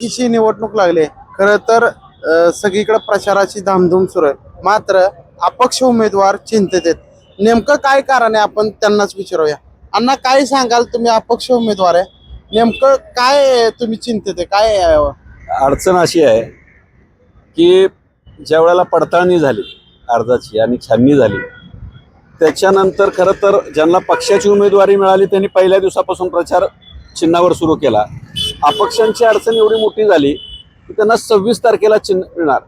तिची निवडणूक लागली. खर तर सगळीकडे प्रचाराची धामधूम सुरू आहे. मात्र अपक्ष उमेदवार चिंतेत आहेत. नेमकं काय कारण आहे? आपण त्यांनाच विचारूया. अण्णा काय सांगाल? तुम्ही अपक्ष उमेदवार आहे. नेमकं काय तुम्ही चिंतेत आहे? काय अडचण अशी आहे की ज्या वेळेला पडताळणी झाली अर्जाची आणि छाननी झाली त्याच्यानंतर खरं तर ज्यांना पक्षाची उमेदवारी मिळाली त्यांनी पहिल्या दिवसापासून प्रचार चिन्हावर सुरू केला. अपक्षांची अडचण एवढी मोठी झाली की त्यांना सव्वीस तारखेला चिन्ह मिळणार.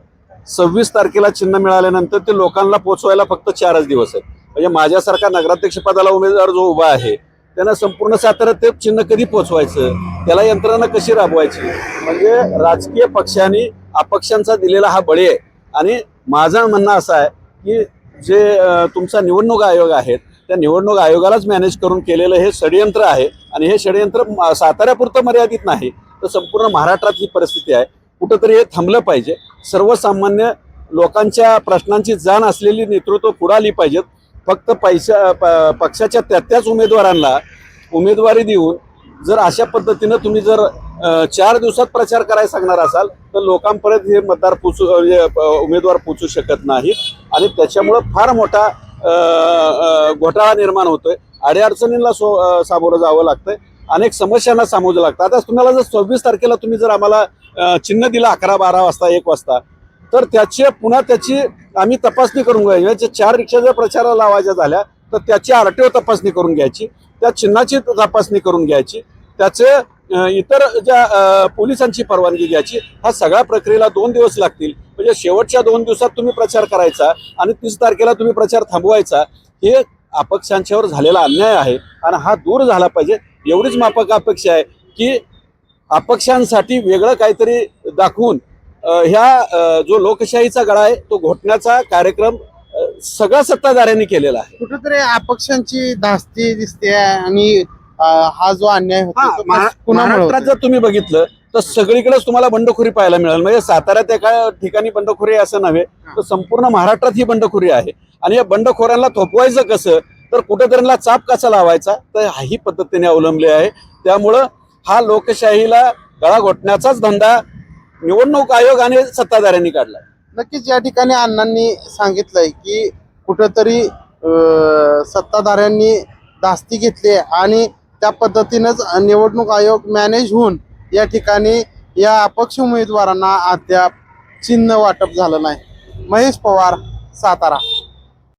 सव्वीस तारखेला चिन्ह मिळाल्यानंतर ते लोकांना पोचवायला फक्त चारच दिवस आहेत. म्हणजे माझ्यासारखा नगराध्यक्ष पदाला उमेदवार जो उभा आहे त्यांना संपूर्ण सातारा ते चिन्ह कधी पोचवायचं त्याला यंत्रणा कशी राबवायची? म्हणजे राजकीय पक्षांनी अपक्षांचा दिलेला हा बळी आहे. आणि माझं म्हणणं असं आहे की जे तुमचा निवडणूक आयोग आहेत त्या निवडणूक आयोगालाच मॅनेज करून केलेलं हे षडयंत्र आहे. आणि हे षडयंत्र म- साताऱ्यापुरतं मर्यादित नाही. तर संपूर्ण महाराष्ट्रात ही परिस्थिती आहे. कुठंतरी हे थांबलं पाहिजे. सर्वसामान्य लोकांच्या प्रश्नांची जाण असलेली नेतृत्व पुढे आली पाहिजेत. फक्त पैशा प- पक्षाच्या त्या त्याच उमेदवारांना उमेदवारी देऊन जर अशा पद्धतीनं तुम्ही जर चार दिवसात प्रचार करायला सांगणार असाल तर लोकांपर्यंत हे मतदार पोचू उमेदवार पोचू शकत नाहीत. आणि त्याच्यामुळं फार मोठा घोटाळा निर्माण होतोय. अडीअडचणींना सो सामोरं जावं लागतंय. अनेक समस्यांना सामोरं लागतं. आता तुम्हाला जर सव्वीस तारखेला तुम्ही जर आम्हाला चिन्ह दिलं अकरा बारा वाजता एक वाजता तर त्याचे पुन्हा त्याची आम्ही तपासणी करून घ्यायची. म्हणजे चार रिक्षा जर प्रचाराला लावायच्या झाल्या तर त्याची आर टी ओ तपासणी करून घ्यायची. त्या चिन्हाची तपासणी करून घ्यायची. त्याचे इतर ज्या पोलिसांची परवानगी घ्यायची हा सगळ्या प्रक्रियेला दोन दिवस लागतील. म्हणजे शेवटच्या दोन दिवसात तुम्ही प्रचार करायचा आणि तीस तारखेला तुम्ही प्रचार थांबवायचा हे अपक्षांच्यावर झालेला अन्याय आहे. आणि हा दूर झाला पाहिजे एवढीच माफक अपेक्षा आहे की अपक्षांसाठी वेगळं काहीतरी दाखवून ह्या जो लोकशाहीचा गळा आहे तो घोटण्याचा कार्यक्रम सगळ्या सत्ताधाऱ्यांनी केलेला आहे. कुठेतरी अपक्षांची धास्ती दिसते आणि हा जो अन्याय होतो महाराष्ट्रात? जर तुम्ही बघितलं तर सगळीकडेच तुम्हाला बंडखोरी पाहायला मिळेल. म्हणजे साताऱ्यात एका ठिकाणी बंडखोरी असं नव्हे तर संपूर्ण महाराष्ट्रात ही बंडखोरी आहे. आणि या बंडखोरांना थोपवायचं कसं तर कुठेतरी चाप कसा लावायचा तर ही पद्धतीने अवलंबली आहे. त्यामुळं हा लोकशाहीला गळा घोटण्याचाच धंदा निवडणूक आयोग आणि सत्ताधाऱ्यांनी काढला नक्कीच या ठिकाणी अण्णांनी सांगितलंय की कुठंतरी सत्ताधाऱ्यांनी धास्ती घेतली आणि त्या पद्धतीनंच निवडणूक आयोग मॅनेज होऊन या ठिकाणी या अपक्ष उमेदवारांना अद्याप चिन्ह वाटप झालं नाही. महेश पवार सातारा.